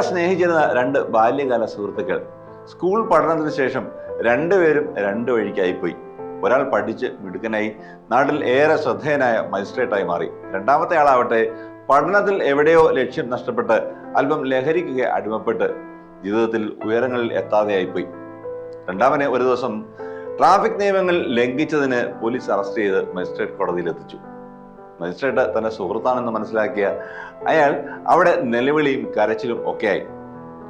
ഏറെ സ്നേഹിച്ചിരുന്ന രണ്ട് ബാല്യകാല സുഹൃത്തുക്കൾ. സ്കൂൾ പഠനത്തിന് ശേഷം രണ്ടുപേരും രണ്ടു വഴിക്കായിപ്പോയി ഒരാൾ പഠിച്ച് മിടുക്കനായി നാട്ടിൽ ഏറെ ശ്രദ്ധേയനായ മജിസ്ട്രേറ്റായി മാറി. രണ്ടാമത്തെ ആളാവട്ടെ പഠനത്തിൽ എവിടെയോ ലക്ഷ്യം നഷ്ടപ്പെട്ട് അല്പം ലഹരിക്ക് അടിമപ്പെട്ട് ജീവിതത്തിൽ ഉയരങ്ങളിൽ എത്താതെയായിപ്പോയി രണ്ടാമനെ ഒരു ദിവസം ട്രാഫിക് നിയമങ്ങൾ ലംഘിച്ചതിന് പോലീസ് അറസ്റ്റ് ചെയ്ത് മജിസ്ട്രേറ്റ് കോടതിയിൽ എത്തിച്ചു മജിസ്ട്രേറ്റ് തന്റെ സുഹൃത്താണെന്ന് മനസ്സിലാക്കിയ അയാൾ അവിടെ നിലവിളിയും കരച്ചിലും ഒക്കെയായി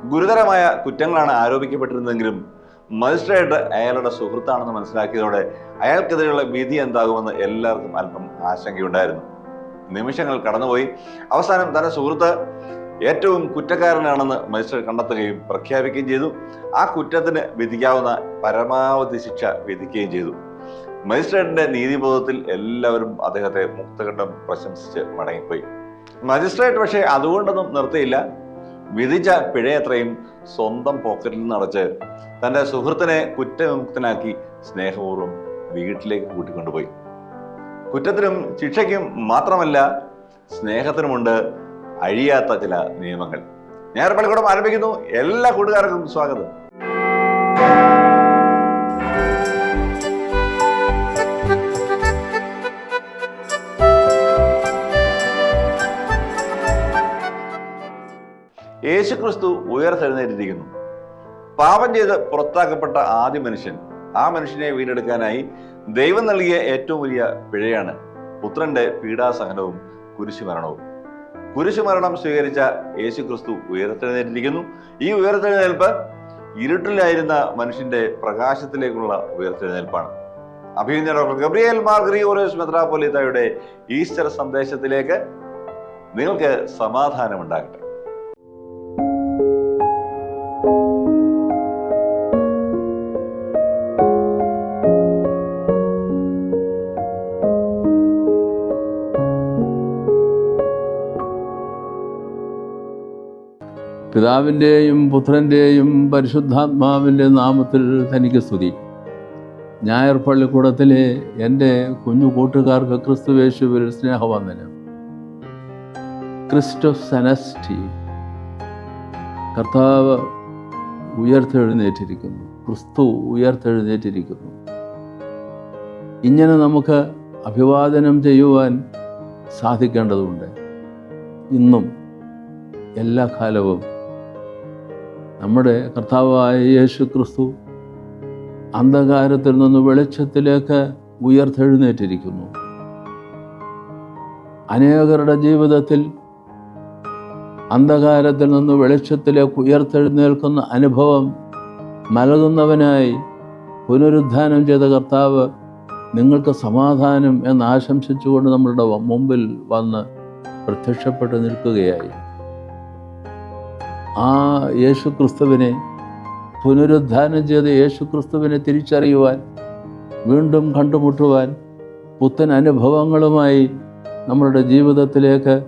ഗുരുതരമായ കുറ്റങ്ങളാണ് ആരോപിക്കപ്പെട്ടിരുന്നെങ്കിലും മജിസ്ട്രേറ്റ് അയാളുടെ സുഹൃത്താണെന്ന് മനസ്സിലാക്കിയതോടെ അയാൾക്കെതിരെയുള്ള വിധി എന്താകുമെന്ന് എല്ലാവർക്കും അല്പം ആശങ്കയുണ്ടായിരുന്നു. നിമിഷങ്ങൾ കടന്നുപോയി. അവസാനം തന്റെ സുഹൃത്ത് ഏറ്റവും കുറ്റക്കാരനാണെന്ന് മജിസ്ട്രേറ്റ് കണ്ടെത്തുകയും പ്രഖ്യാപിക്കുകയും ചെയ്തു. ആ കുറ്റത്തിന് വിധിക്കാവുന്ന പരമാവധി ശിക്ഷ വിധിക്കുകയും ചെയ്തു. മജിസ്ട്രേറ്റിന്റെ നീതിബോധത്തിൽ എല്ലാവരും അദ്ദേഹത്തെ മുക്തകണ്ഠം പ്രശംസിച്ച് മടങ്ങിപ്പോയി. മജിസ്ട്രേറ്റ് പക്ഷേ അതുകൊണ്ടൊന്നും നിർത്തിയില്ല. വിധിച്ച പിഴയത്രയും സ്വന്തം പോക്കറ്റിൽ നിന്ന് അടച്ച് തന്റെ സുഹൃത്തിനെ കുറ്റവിമുക്തനാക്കി സ്നേഹപൂർവം വീട്ടിലേക്ക് കൂട്ടിക്കൊണ്ടുപോയി. കുറ്റത്തിനും ശിക്ഷയ്ക്കും മാത്രമല്ല സ്നേഹത്തിനുമുണ്ട് അഴിയാത്ത ചില നിയമങ്ങൾ. ഞാൻ പള്ളിക്കൂടം ആരംഭിക്കുന്നു. എല്ലാ കൂട്ടുകാർക്കും സ്വാഗതം. യേശുക്രിസ്തു ഉയർത്തെഴുന്നേറ്റിരിക്കുന്നു. പാപം ചെയ്ത് പുറത്താക്കപ്പെട്ട ആദ്യ മനുഷ്യൻ. ആ മനുഷ്യനെ വീണ്ടെടുക്കാനായി ദൈവം നൽകിയ ഏറ്റവും വലിയ പിഴയാണ് പുത്രന്റെ പീഡാസഹനവും കുരിശുമരണവും. കുരിശുമരണം സ്വീകരിച്ച യേശുക്രിസ്തു ഉയർത്തെഴുന്നേറ്റിരിക്കുന്നു. ഈ ഉയർത്തെഴുന്നേൽപ്പ് ഇരുട്ടിലായിരുന്ന മനുഷ്യന്റെ പ്രകാശത്തിലേക്കുള്ള ഉയർത്തെഴുന്നേൽപ്പാണ്. അഭിനന്ദ ഡോക്ടർ ഗബ്രിയേൽ മാർ ഗ്രിഗോറിയസ് മെത്രാപ്പൊലിത്തയുടെ ഈസ്റ്റർ സന്ദേശത്തിലേക്ക് നിങ്ങൾക്ക് സമാധാനമുണ്ടാകട്ടെ. പിതാവിന്റെയും പുത്രന്റെയും പരിശുദ്ധാത്മാവിന്റെ നാമത്തിൽ തനിക്ക് സ്തുതി. ഞായർ പള്ളിക്കൂടത്തിലെ എന്റെ കുഞ്ഞു കൂട്ടുകാർക്ക് ക്രിസ്തുവേശുവിൽ സ്നേഹവന്ദനം. ക്രിസ്റ്റോഫ് സനസ്റ്റി കർത്താവ് ഉയർത്തെഴുന്നേറ്റിരിക്കുന്നു. ക്രിസ്തു ഉയർത്തെഴുന്നേറ്റിരിക്കുന്നു. ഇങ്ങനെ നമുക്ക് അഭിവാദനം ചെയ്യുവാൻ സാധിക്കേണ്ടതുണ്ട്. ഇന്നും എല്ലാ കാലവും നമ്മുടെ കർത്താവായ യേശു ക്രിസ്തു അന്ധകാരത്തിൽ നിന്ന് വെളിച്ചത്തിലേക്ക് ഉയർത്തെഴുന്നേറ്റിരിക്കുന്നു. അനേകരുടെ ജീവിതത്തിൽ അന്ധകാരത്തിൽ നിന്ന് വെളിച്ചത്തിലേക്ക് ഉയർത്തെഴുന്നേൽക്കുന്ന അനുഭവം നൽകുന്നവനായി പുനരുദ്ധാനം ചെയ്ത കർത്താവ് നിങ്ങൾക്ക് സമാധാനം എന്ന് ആശംസിച്ചുകൊണ്ട് നമ്മളുടെ മുമ്പിൽ വന്ന് പ്രത്യക്ഷപ്പെട്ട് നിൽക്കുകയായി. ആ യേശു ക്രിസ്തുവിനെ പുനരുദ്ധാനം ചെയ്ത യേശു ക്രിസ്തുവിനെ തിരിച്ചറിയുവാൻ വീണ്ടും കണ്ടുമുട്ടുവാൻ പുത്തൻ അനുഭവങ്ങളുമായി നമ്മളുടെ ജീവിതത്തിലേക്ക്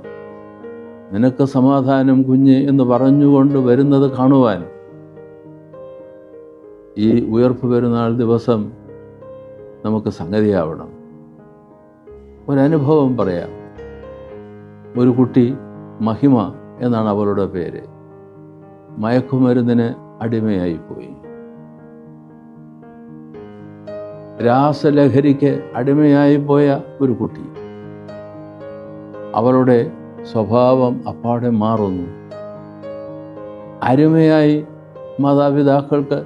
നിനക്ക് സമാധാനം കുഞ്ഞ് എന്ന് പറഞ്ഞുകൊണ്ട് വരുന്നത് കാണുവാൻ ഈ ഉയർപ്പ് പെരുന്നാൾ ദിവസം നമുക്ക് സംഗതിയാവണം. ഒരനുഭവം പറയാം. ഒരു കുട്ടി മഹിമ എന്നാണ് അവളുടെ പേര്. മയക്കുമരുന്നിന് അടിമയായിപ്പോയി. രാസലഹരിക്ക് അടിമയായി പോയ ഒരു കുട്ടി. അവളുടെ സ്വഭാവം അപ്പാടെ മാറുന്നു. അരുമയായി മാതാപിതാക്കൾക്ക്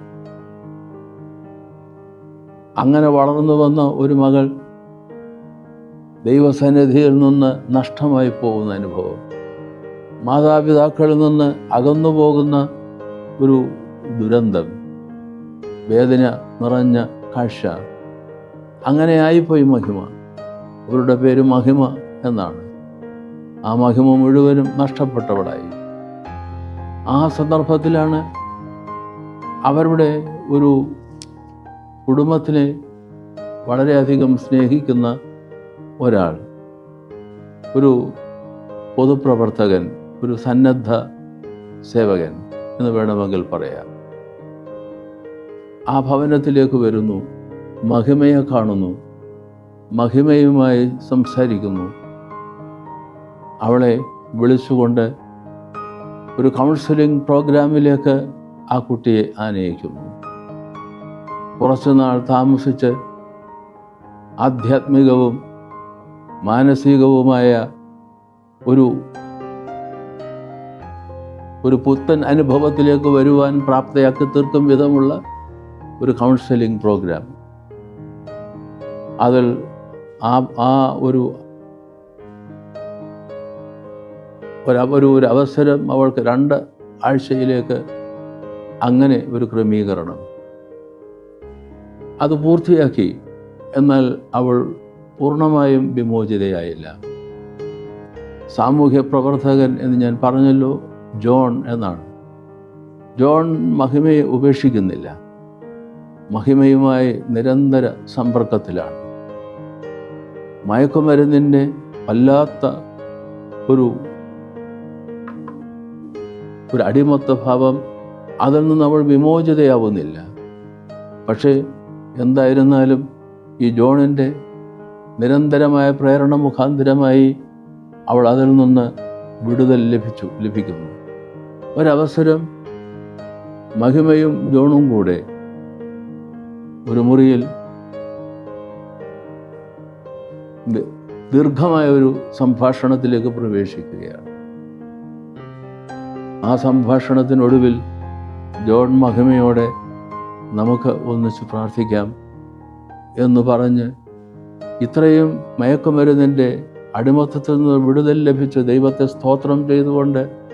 അങ്ങനെ വളർന്നു വന്ന ഒരു മകൾ ദൈവസന്നിധിയിൽ നിന്ന് നഷ്ടമായി പോകുന്ന അനുഭവം. മാതാപിതാക്കളിൽ നിന്ന് അകന്നു പോകുന്ന ഒരു ദുരന്തം വേദന നിറഞ്ഞ കാഴ്ച. അങ്ങനെയായിപ്പോയി മഹിമ. അവരുടെ പേര് മഹിമ എന്നാണ്. ആ മഹിമ മുഴുവനും നഷ്ടപ്പെട്ടവളായി. ആ സന്ദർഭത്തിലാണ് അവരുടെ ഒരു കുടുംബത്തിനെ വളരെയധികം സ്നേഹിക്കുന്ന ഒരാൾ. ഒരു പൊതുപ്രവർത്തകൻ ഒരു സന്നദ്ധ സേവകൻ എന്ന് വേണമെങ്കിൽ പറയാം. ആ ഭവനത്തിലേക്ക് വരുന്നു മഹിമയെ കാണുന്നു മഹിമയുമായി സംസാരിക്കുന്നു. അവളെ വിളിച്ചുകൊണ്ട് ഒരു കൗൺസിലിംഗ് പ്രോഗ്രാമിലേക്ക് ആ കുട്ടിയെ ആനയിക്കുന്നു. കുറച്ചുനാൾ താമസിച്ച് ആധ്യാത്മികവും മാനസികവുമായ ഒരു ഒരു പുത്തൻ അനുഭവത്തിലേക്ക് വരുവാൻ പ്രാപ്തയാക്കി തീർക്കും വിധമുള്ള ഒരു കൗൺസിലിംഗ് പ്രോഗ്രാം അതിൽ ആ ആ ഒരു ഒരു ഒരു അവസരം അവൾക്ക് രണ്ട് ആഴ്ചയിലേക്ക് അങ്ങനെ ഒരു ക്രമീകരണം. അത് പൂർത്തിയാക്കി എന്നാൽ അവൾ പൂർണമായും വിമോചിതയായില്ല. സാമൂഹ്യ പ്രവർത്തകൻ എന്ന് ഞാൻ പറഞ്ഞല്ലോ ജോൺ എന്നാണ്. ജോൺ മഹിമയെ ഉപേക്ഷിക്കുന്നില്ല. മഹിമയുമായി നിരന്തര സമ്പർക്കത്തിലാണ്. മയക്കുമരുന്നിന്റെ വല്ലാത്ത ഒരു ഒരു അടിമത്ത ഭാവം അതിൽ നിന്ന് അവൾ വിമോചിതയാവുന്നില്ല. പക്ഷേ എന്തായിരുന്നാലും ഈ ജോണിന്റെ നിരന്തരമായ പ്രേരണ മുഖാന്തരമായി അവൾ അതിൽ നിന്ന് വിടുതൽ ലഭിച്ചു ലഭിക്കുന്നു. ഒരവസരം മഹിമയും ജോണും കൂടെ ഒരു മുറിയിൽ ദീർഘമായ ഒരു സംഭാഷണത്തിലേക്ക് പ്രവേശിക്കുകയാണ്. ആ സംഭാഷണത്തിനൊടുവിൽ ജോൺ മഹിമയോടെ നമുക്ക് ഒന്നിച്ച് പ്രാർത്ഥിക്കാം എന്ന് പറഞ്ഞ് ഇത്രയും മയക്കുമരുന്നിന്റെ അടിമത്തത്തിൽ നിന്ന് വിടുതൽ ലഭിച്ച് ദൈവത്തെ സ്തോത്രം ചെയ്തുകൊണ്ട്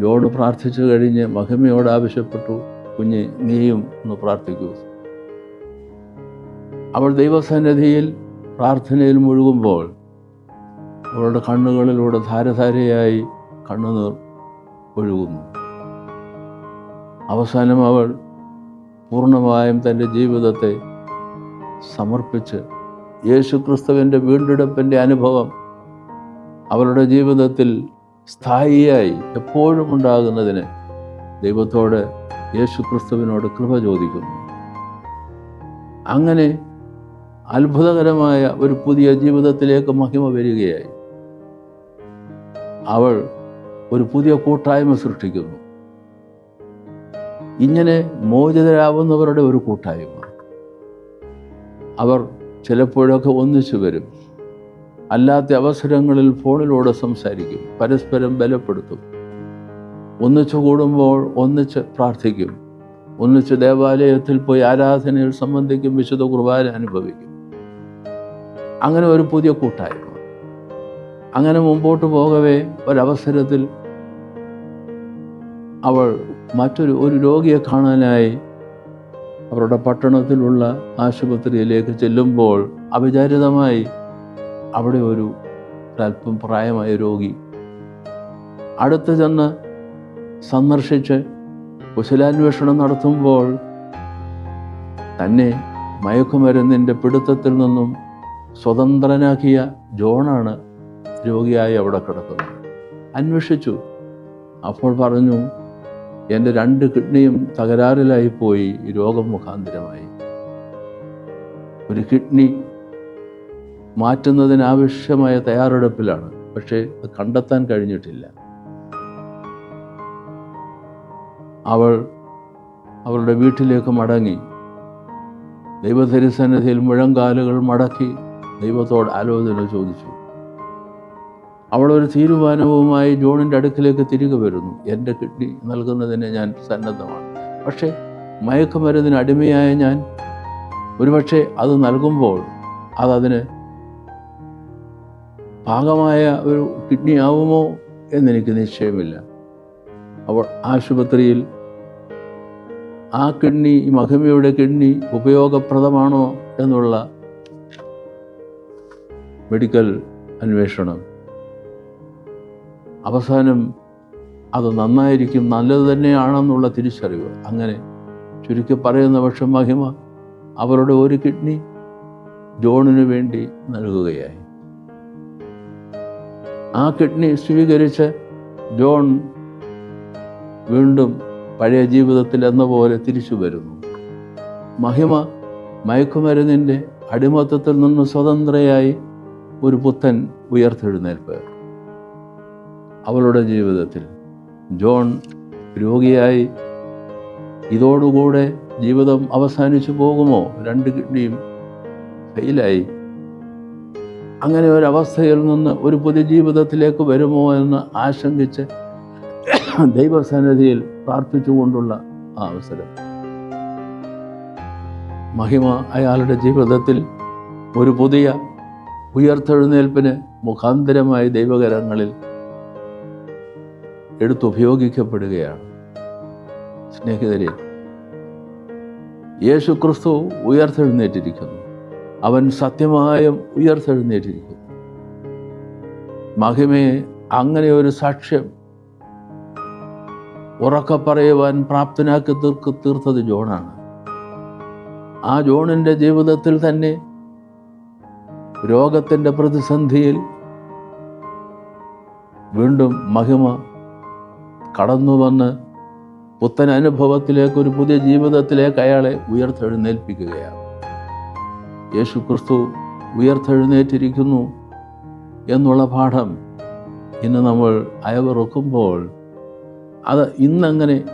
ജോൺ പ്രാർത്ഥിച്ചു കഴിഞ്ഞ് മഹിമയോട് ആവശ്യപ്പെട്ടു. കുഞ്ഞ് നീയും ഒന്ന് പ്രാർത്ഥിക്കൂ. അവൾ ദൈവസന്നിധിയിൽ പ്രാർത്ഥനയിൽ മുഴുകുമ്പോൾ അവളുടെ കണ്ണുകളിലൂടെ ധാരധാരയായി കണ്ണുനീർ ഒഴുകുന്നു. അവസാനം അവൾ പൂർണമായും തന്റെ ജീവിതത്തെ സമർപ്പിച്ച് യേശു ക്രിസ്തുവിന്റെ വീണ്ടെടുപ്പിന്റെ അനുഭവം അവളുടെ ജീവിതത്തിൽ സ്ഥായിയായി എപ്പോഴും ഉണ്ടാകുന്നതിന് ദൈവത്തോട് യേശു ക്രിസ്തുവിനോട് കൃപ ചോദിക്കുന്നു. അങ്ങനെ അത്ഭുതകരമായ ഒരു പുതിയ ജീവിതത്തിലേക്ക് മഹിമ വരികയായി. അവൾ ഒരു പുതിയ കൂട്ടായ്മ സൃഷ്ടിക്കുന്നു. ഇങ്ങനെ മോചിതരാവുന്നവരുടെ ഒരു കൂട്ടായ്മ. അവർ ചിലപ്പോഴൊക്കെ ഒന്നിച്ചു വരും. അല്ലാത്ത അവസരങ്ങളിൽ ഫോണിലൂടെ സംസാരിക്കും പരസ്പരം ബലപ്പെടുത്തും. ഒന്നിച്ചു കൂടുമ്പോൾ ഒന്നിച്ച് പ്രാർത്ഥിക്കും. ഒന്നിച്ച് ദേവാലയത്തിൽ പോയി ആരാധനയിൽ സംബന്ധിക്കും വിശുദ്ധ കുർബാന അനുഭവിക്കും. അങ്ങനെ ഒരു പുതിയ കൂട്ടായ്മ. അങ്ങനെ മുമ്പോട്ട് പോകവേ ഒരവസരത്തിൽ അവൾ മറ്റൊരു ഒരു രോഗിയെ കാണാനായി അവരുടെ പട്ടണത്തിലുള്ള ആശുപത്രിയിലേക്ക് ചെല്ലുമ്പോൾ അവിചാരിതമായി അവിടെ ഒരു അല്പം പ്രായമായ രോഗി അടുത്ത് ചെന്ന് സന്ദർശിച്ച് കുശലാന്വേഷണം നടത്തുമ്പോൾ തന്നെ മയക്കുമരുന്നിന്റെ പിടുത്തത്തിൽ നിന്നും സ്വതന്ത്രനാക്കിയ ജോണാണ് രോഗിയായി അവിടെ കിടക്കുന്നത്. അന്വേഷിച്ചു. അപ്പോൾ പറഞ്ഞു എന്റെ രണ്ട് കിഡ്നിയും തകരാറിലായി പോയി. രോഗം മുഖാന്തരമായി. ഒരു കിഡ്നി മാറ്റുന്നതിനാവശ്യമായ തയ്യാറെടുപ്പിലാണ്. പക്ഷേ അത് കണ്ടെത്താൻ കഴിഞ്ഞിട്ടില്ല. അവൾ അവളുടെ വീട്ടിലേക്ക് മടങ്ങി. ദൈവധരിസന്നിധിയിൽ മുഴങ്കാലുകൾ മടക്കി ദൈവത്തോട് ആലോചന ചോദിച്ചു. അവളൊരു തീരുമാനവുമായി ജോണിന്റെ അടുക്കിലേക്ക് തിരികെ വരുന്നു. എന്റെ കിഡ്നി നൽകുന്നതിന് ഞാൻ സന്നദ്ധമാണ്. പക്ഷേ മയക്കുമരുന്നിന് അടിമയായ ഞാൻ. ഒരുപക്ഷെ അത് നൽകുമ്പോൾ അതതിന് പാകമായ ഒരു കിഡ്നി ആവുമോ എന്നെനിക്ക് നിശ്ചയമില്ല. അവൾ ആശുപത്രിയിൽ ആ കിഡ്നി ഈ മഹിമയുടെ കിഡ്നി ഉപയോഗപ്രദമാണോ എന്നുള്ള മെഡിക്കൽ അന്വേഷണം. അവസാനം അത് നന്നായിരിക്കും നല്ലത് തന്നെയാണെന്നുള്ള തിരിച്ചറിവ്. അങ്ങനെ ചുരുക്കി പറയുന്ന പക്ഷം മഹിമ അവരുടെ ഒരു കിഡ്നി ജോണിന് വേണ്ടി നൽകുകയായി. ആ കിഡ്നി സ്വീകരിച്ച് ജോൺ വീണ്ടും പഴയ ജീവിതത്തിൽ എന്ന പോലെ തിരിച്ചു വരുന്നു. മഹിമ മയക്കുമരുന്നിന്റെ അടിമത്തത്തിൽ നിന്ന് സ്വതന്ത്രയായി ഒരു പുത്തൻ ഉയർത്തെഴുന്നേൽപ്പ്. അവളുടെ ജീവിതത്തിൽ ജോൺ രോഗിയായി ഇതോടുകൂടെ ജീവിതം അവസാനിച്ചു പോകുമോ? രണ്ട് കിഡ്നിയും ഫെയിലായി അങ്ങനെ ഒരവസ്ഥയിൽ നിന്ന് ഒരു പുതിയ ജീവിതത്തിലേക്ക് വരുമോ എന്ന് ആശങ്കിച്ച് ദൈവസന്നിധിയിൽ പ്രാർത്ഥിച്ചുകൊണ്ടുള്ള ആ അവസരം. മഹിമ അയാളുടെ ജീവിതത്തിൽ ഒരു പുതിയ ഉയർത്തെഴുന്നേൽപ്പിന് മുഖാന്തരമായി ദൈവകരങ്ങളിൽ എടുത്തുപയോഗിക്കപ്പെടുകയാണ്. സ്നേഹിതരെ യേശു ക്രിസ്തു ഉയർത്തെഴുന്നേറ്റിരിക്കുന്നു. അവൻ സത്യമായും ഉയർത്തെഴുന്നേറ്റിരിക്കും മഹിമയെ അങ്ങനെ ഒരു സാക്ഷ്യം ഉറക്കെ പറയുവാൻ പ്രാപ്തനാക്കി തീർക്ക് തീർത്തത് ജോണാണ്. ആ ജോണിന്റെ ജീവിതത്തിൽ തന്നെ രോഗത്തിന്റെ പ്രതിസന്ധിയിൽ വീണ്ടും മഹിമ കടന്നു വന്ന് പുത്തൻ അനുഭവത്തിലേക്ക് ഒരു പുതിയ ജീവിതത്തിലേക്ക് അയാളെ ഉയർത്തെഴുന്നേൽപ്പിക്കുകയാണ്. യേശു ക്രിസ്തു ഉയർത്തെഴുന്നേറ്റിരിക്കുന്നു എന്നുള്ള പാഠം ഇന്ന് നമ്മൾ അയവിറക്കുമ്പോൾ അത് ഇന്നങ്ങനെ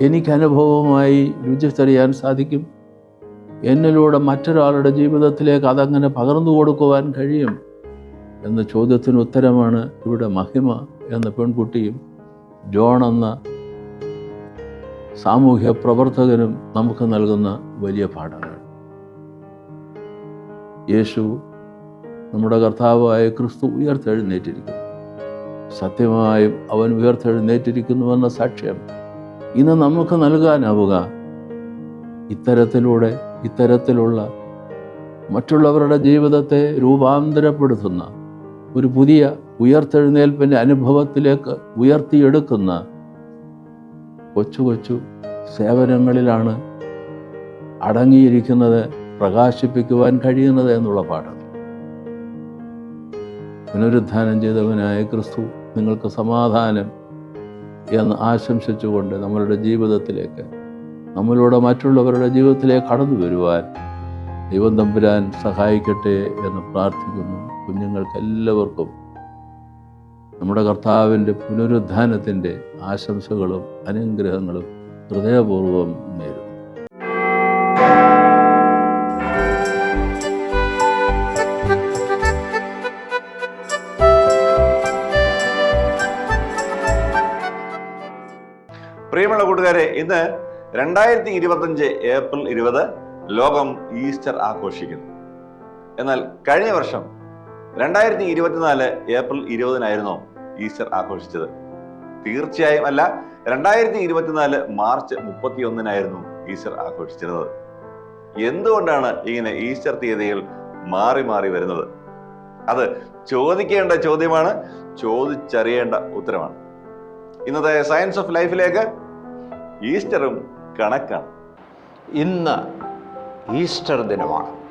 എനിക്ക് അനുഭവമായി രുചിച്ചറിയാൻ സാധിക്കും. എന്നിലൂടെ മറ്റൊരാളുടെ ജീവിതത്തിലേക്ക് അതങ്ങനെ പകർന്നു കൊടുക്കുവാൻ കഴിയും എന്ന ചോദ്യത്തിന് ഉത്തരമാണ് ഇവിടെ മഹിമ എന്ന പെൺകുട്ടിയും ജോൺ എന്ന സാമൂഹ്യ പ്രവർത്തകനും നമുക്ക് നൽകുന്ന വലിയ പാഠങ്ങൾ. യേശു നമ്മുടെ കർത്താവായ ക്രിസ്തു ഉയർത്തെഴുന്നേറ്റിരിക്കുന്നു. സത്യമായും അവൻ ഉയർത്തെഴുന്നേറ്റിരിക്കുന്നുവെന്ന സാക്ഷ്യം ഇന്ന് നമുക്ക് നൽകാനാവുക. ഇത്തരത്തിലൂടെ ഇത്തരത്തിലുള്ള മറ്റുള്ളവരുടെ ജീവിതത്തെ രൂപാന്തരപ്പെടുത്തുന്ന ഒരു പുതിയ ഉയർത്തെഴുന്നേൽപ്പിന്റെ അനുഭവത്തിലേക്ക് ഉയർത്തിയെടുക്കുന്ന കൊച്ചു കൊച്ചു സേവനങ്ങളിലാണ് അടങ്ങിയിരിക്കുന്നത്. പ്രകാശിപ്പിക്കുവാൻ കഴിയുന്നത് എന്നുള്ള പാഠം. പുനരുദ്ധാനം ചെയ്തവനായ ക്രിസ്തു നിങ്ങൾക്ക് സമാധാനം എന്ന് ആശംസിച്ചുകൊണ്ട് നമ്മളുടെ ജീവിതത്തിലേക്ക് നമ്മളിലൂടെ മറ്റുള്ളവരുടെ ജീവിതത്തിലേക്ക് കടന്നു വരുവാൻ ദൈവം തമ്പുരാൻ സഹായിക്കട്ടെ എന്ന് പ്രാർത്ഥിക്കുന്നു. കുഞ്ഞുങ്ങൾക്ക് എല്ലാവർക്കും നമ്മുടെ കർത്താവിന്റെ പുനരുദ്ധാനത്തിന്റെ ആശംസകളും അനുഗ്രഹങ്ങളും ഹൃദയപൂർവം നേരും കൂട്ടുകാരെ ഇന്ന് രണ്ടായിരത്തി ഇരുപത്തഞ്ച് ഏപ്രിൽ ഇരുപത് ലോകം ഈസ്റ്റർ ആഘോഷിക്കുന്നു. എന്നാൽ കഴിഞ്ഞ വർഷം രണ്ടായിരത്തി ഇരുപത്തിനാല് ഏപ്രിൽ ഇരുപതിനായിരുന്നോ ഈസ്റ്റർ ആഘോഷിച്ചത്. തീർച്ചയായും അല്ല രണ്ടായിരത്തി ഇരുപത്തിനാല് മാർച്ച് മുപ്പത്തിയൊന്നിനായിരുന്നു ഈസ്റ്റർ ആഘോഷിച്ചിരുന്നത്. എന്തുകൊണ്ടാണ് ഇങ്ങനെ ഈസ്റ്റർ തീയതികൾ മാറി മാറി വരുന്നത്? അത് ചോദിക്കേണ്ട ചോദ്യമാണ് ചോദിച്ചറിയേണ്ട ഉത്തരമാണ്. ഇന്നത്തെ സയൻസ് ഓഫ് ലൈഫിലേക്ക് ഈസ്റ്ററും കണക്കാണ്. ഇന്ന് ഈസ്റ്റർ ദിനമാണ്.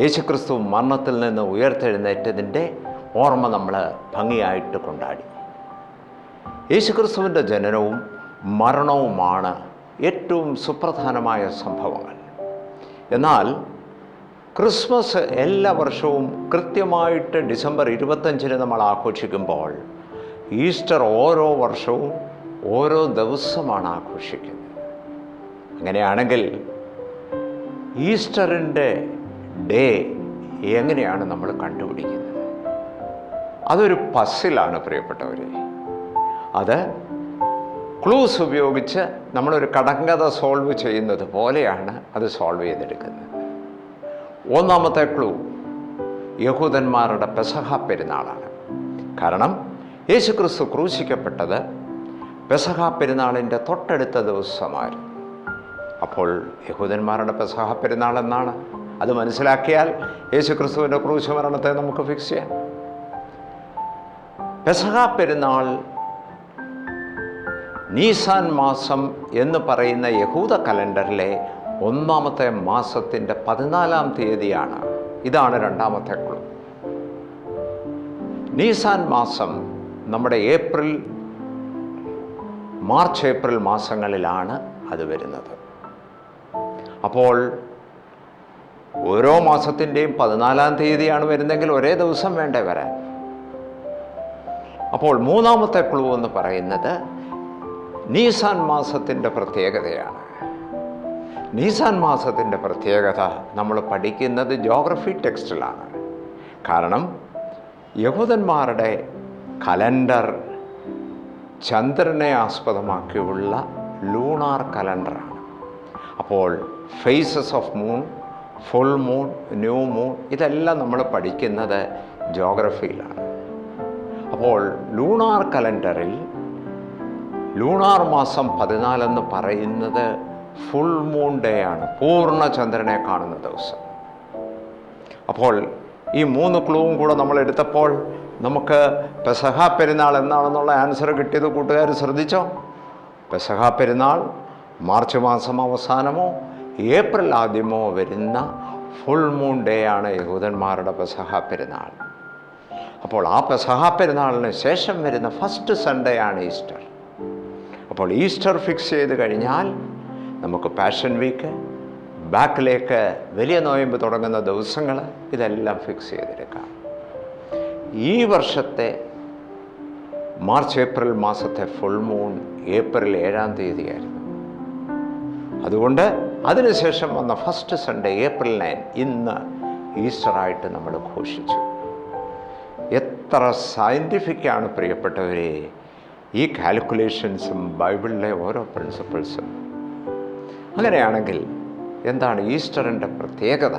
യേശുക്രിസ്തു മരണത്തിൽ നിന്ന് ഉയർത്തെഴുന്നേറ്റതിന്റെ ഓർമ്മ നമ്മൾ ഭംഗിയായിട്ട് കൊണ്ടാടി. യേശുക്രിസ്തുവിന്റെ ജനനവും മരണവുമാണ് ഏറ്റവും സുപ്രധാനമായ സംഭവങ്ങൾ. എന്നാൽ ക്രിസ്മസ് എല്ലാ വർഷവും കൃത്യമായിട്ട് ഡിസംബർ ഇരുപത്തഞ്ചിന് നമ്മൾ ആഘോഷിക്കുമ്പോൾ ഈസ്റ്റർ ഓരോ വർഷവും ഓരോ ദിവസമാണ് ആഘോഷിക്കുന്നത്. അങ്ങനെയാണെങ്കിൽ ഈസ്റ്ററിന്റെ ഡേ എങ്ങനെയാണ് നമ്മൾ കണ്ടുപിടിക്കുന്നത്? അതൊരു പസിലാണ് പ്രിയപ്പെട്ടവരെ. അത് ക്ലൂസ് ഉപയോഗിച്ച് നമ്മളൊരു കടങ്കഥ സോൾവ് ചെയ്യുന്നത് പോലെയാണ് അത് സോൾവ് ചെയ്തെടുക്കുന്നത്. ഒന്നാമത്തെ ക്ലൂ യഹൂദന്മാരുടെ പെസഹ പെരുന്നാളാണ്. കാരണം യേശുക്രിസ്തു ക്രൂശിക്കപ്പെട്ടത് പെസഹ പെരുന്നാളിന്റെ തൊട്ടടുത്ത ദിവസമായിരുന്നു. അപ്പോൾ യഹൂദന്മാരുടെ പെസഹ പെരുന്നാൾ എന്നാണ്? അത് മനസ്സിലാക്കിയാൽ യേശു ക്രിസ്തുവിന്റെ ക്രൂശ മരണത്തെ നമുക്ക് ഫിക്സ് ചെയ്യാം. പെസഹ പെരുന്നാൾ നീസാൻ മാസം എന്ന് പറയുന്ന യഹൂദ കലണ്ടറിലെ ഒന്നാമത്തെ മാസത്തിന്റെ പതിനാലാം തീയതിയാണ്. ഇതാണ് രണ്ടാമത്തെ കുളം. നീസാൻ മാസം നമ്മുടെ ഏപ്രിൽ മാർച്ച് ഏപ്രിൽ മാസങ്ങളിലാണ് അത് വരുന്നത്. അപ്പോൾ ഓരോ മാസത്തിന്റെയും പതിനാലാം തീയതിയാണ് വരുന്നതെങ്കിൽ ഒരേ ദിവസം വേണ്ടേ വരാൻ? അപ്പോൾ മൂന്നാമത്തെ ക്ലൂ എന്ന് പറയുന്നത് നീസാൻ മാസത്തിന്റെ പ്രത്യേകതയാണ്. നീസാൻ മാസത്തിന്റെ പ്രത്യേകത നമ്മൾ പഠിക്കുന്നത് ജോഗ്രഫി ടെക്സ്റ്റിലാണ് കാരണം യഹൂദന്മാരുടെ കലണ്ടർ ചന്ദ്രനെ ആസ്പദമാക്കിയുള്ള ലൂണാർ കലണ്ടറാണ് അപ്പോൾ phases of moon full moon new moon ഇതെല്ലാം നമ്മൾ പഠിക്കുന്നത് ജോഗ്രഫിയിലാണ് അപ്പോൾ ലൂണാർ കലണ്ടറിൽ ലൂണാർ മാസം പതിനാലെന്ന് പറയുന്നത് ഫുൾ മൂൺ ഡേ ആണ്. പൂർണ ചന്ദ്രനെ കാണുന്ന ദിവസം. അപ്പോൾ ഈ മൂന്ന് ക്ലൂവും കൂടെ നമ്മൾ എടുത്തപ്പോൾ നമുക്ക് പെസഹ പെരുന്നാൾ എന്നാണെന്നുള്ള ആൻസർ കിട്ടിയത് കൂട്ടുകാർ ശ്രദ്ധിച്ചോ? പെസഹ പെരുന്നാൾ മാർച്ച് മാസം അവസാനമോ ഏപ്രിൽ ആദ്യമോ വരുന്ന ഫുൾ മൂൺ ഡേ ആണ് യഹൂദന്മാരുടെ പെസഹ പെരുന്നാൾ. അപ്പോൾ ആ പെസഹ പെരുന്നാളിന് ശേഷം വരുന്ന ഫസ്റ്റ് സൺഡേ ആണ് ഈസ്റ്റർ. അപ്പോൾ ഈസ്റ്റർ ഫിക്സ് ചെയ്ത് കഴിഞ്ഞാൽ നമുക്ക് പാഷൻ വീക്ക് ബാക്കിലേക്ക് വലിയ നോയമ്പ് തുടങ്ങുന്ന ദിവസങ്ങൾ ഇതെല്ലാം ഫിക്സ് ചെയ്തെടുക്കാം. ഈ വർഷത്തെ മാർച്ച് ഏപ്രിൽ മാസത്തെ ഫുൾ മൂൺ ഏപ്രിൽ ഏഴാം തീയതിയായിരുന്നു. അതുകൊണ്ട് അതിനുശേഷം വന്ന ഫസ്റ്റ് സൺഡേ ഏപ്രിൽ നയൻ ഇന്ന് ഈസ്റ്ററായിട്ട് നമ്മൾ ഘോഷിച്ചു. എത്ര സയന്റിഫിക്കാണ് പ്രിയപ്പെട്ടവരെ ഈ കാൽക്കുലേഷൻസും ബൈബിളിലെ ഓരോ പ്രിൻസിപ്പിൾസും അങ്ങനെയാണെങ്കിൽ എന്താണ് ഈസ്റ്ററിന്റെ പ്രത്യേകത?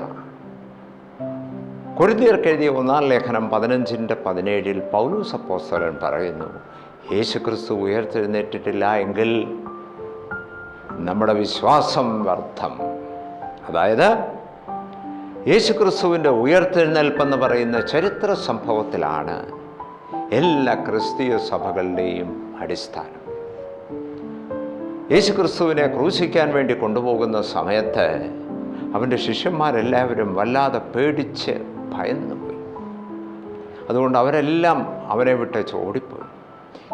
കൊരിന്തിയർക്ക് എഴുതിയ ഒന്നാം ലേഖനം പതിനഞ്ചിന്റെ പതിനേഴിൽ പൗലൂസ് അപ്പോസ്തലൻ പറയുന്നു യേശുക്രിസ്തു ഉയർത്തെഴുന്നേറ്റിട്ടില്ല എങ്കിൽ നമ്മുടെ വിശ്വാസം വ്യർത്ഥം. അതായത് യേശുക്രിസ്തുവിന്റെ ഉയർത്തെഴുന്നേൽപ്പെന്ന് പറയുന്ന ചരിത്ര സംഭവത്തിലാണ് എല്ലാ ക്രിസ്തീയ സഭകളുടെയും അടിസ്ഥാനം. യേശുക്രിസ്തുവിനെ ക്രൂശിക്കാൻ വേണ്ടി കൊണ്ടുപോകുന്ന സമയത്ത് അവന്റെ ശിഷ്യന്മാരെല്ലാവരും വല്ലാതെ പേടിച്ച് ഭയന്നുപോയി. അതുകൊണ്ട് അവരെല്ലാം അവനെ വിട്ട് ഓടിപ്പോയി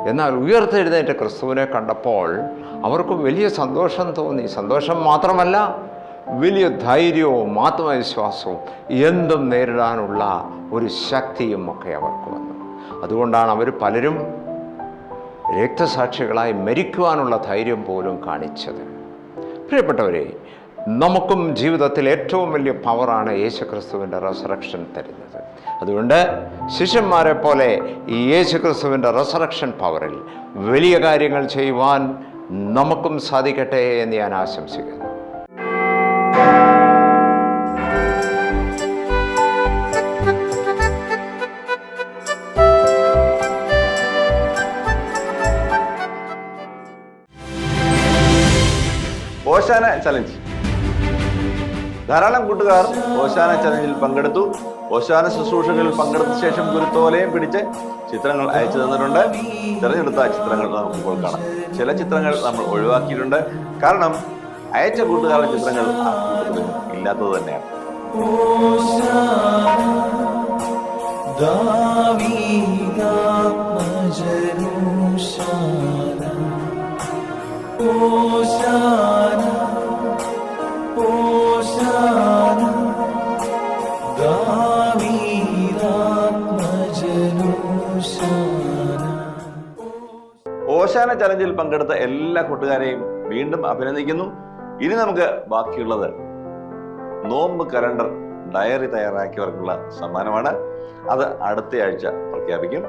എന്നാൽ ഉയർത്തെഴുന്നേറ്റ ക്രിസ്തുവിനെ കണ്ടപ്പോൾ അവർക്ക് വലിയ സന്തോഷം തോന്നി. സന്തോഷം മാത്രമല്ല വലിയ ധൈര്യവും ആത്മവിശ്വാസവും എന്തും നേരിടാനുള്ള ഒരു ശക്തിയും ഒക്കെ അവർക്ക് വന്നു. അതുകൊണ്ടാണ് അവർ പലരും രക്തസാക്ഷികളായി മരിക്കുവാനുള്ള ധൈര്യം പോലും കാണിച്ചത്. പ്രിയപ്പെട്ടവരെ നമുക്കും ജീവിതത്തിൽ ഏറ്റവും വലിയ പവറാണ് യേശുക്രിസ്തുവിന്റെ റെസറക്ഷൻ തരുന്നത്. അതുകൊണ്ട് ശിഷ്യന്മാരെ പോലെ ഈ യേശുക്രിസ്തുവിന്റെ റെസറക്ഷൻ പവറിൽ വലിയ കാര്യങ്ങൾ ചെയ്യുവാൻ നമുക്കും സാധിക്കട്ടെ എന്ന് ഞാൻ ആശംസിക്കുന്നു. ഓശാന ചലഞ്ച് ധാരാളം കൂട്ടുകാർ ഓശാന ചലഞ്ചിൽ പങ്കെടുത്തു. ഓശാന ശുശ്രൂഷകളിൽ പങ്കെടുത്ത ശേഷം ഗുരുത്തോലയും പിടിച്ച് ചിത്രങ്ങൾ അയച്ചു തന്നിട്ടുണ്ട്. തിരഞ്ഞെടുത്ത ചിത്രങ്ങൾ നമുക്കിപ്പോൾ കാണാം. ചില ചിത്രങ്ങൾ നമ്മൾ ഒഴിവാക്കിയിട്ടുണ്ട്. കാരണം അയച്ച കൂട്ടുകാരുടെ ചിത്രങ്ങൾ ആ ഇല്ലാത്തത് തന്നെയാണ്. ഓശാന. ചലഞ്ചിൽ പങ്കെടുത്ത എല്ലാ കൂട്ടുകാരെയും വീണ്ടും അഭിനന്ദിക്കുന്നു. ഇനി നമുക്ക് ബാക്കിയുള്ളത് നോമ്പ് കലണ്ടർ ഡയറി തയ്യാറാക്കിയവർക്കുള്ള സമ്മാനമാണ്. അത് അടുത്ത ആഴ്ച പ്രഖ്യാപിക്കും.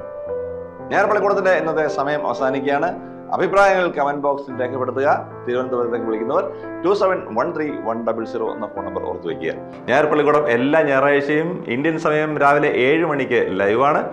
ഞാൻ പള്ളിക്കൂടത്തിന്റെ ഇന്നത്തെ സമയം അവസാനിക്കുകയാണ്. അഭിപ്രായങ്ങൾ കമന്റ് ബോക്സിൽ രേഖപ്പെടുത്തുക. തിരുവനന്തപുരത്തേക്ക് വിളിക്കുന്നവർ two seven one three one double zero എന്ന ഫോൺ നമ്പർ ഓർത്ത് വയ്ക്കുക. ഞാൻ പള്ളിക്കൂടം എല്ലാ ഞായറാഴ്ചയും ഇന്ത്യൻ സമയം രാവിലെ ഏഴ് മണിക്ക് ലൈവാണ്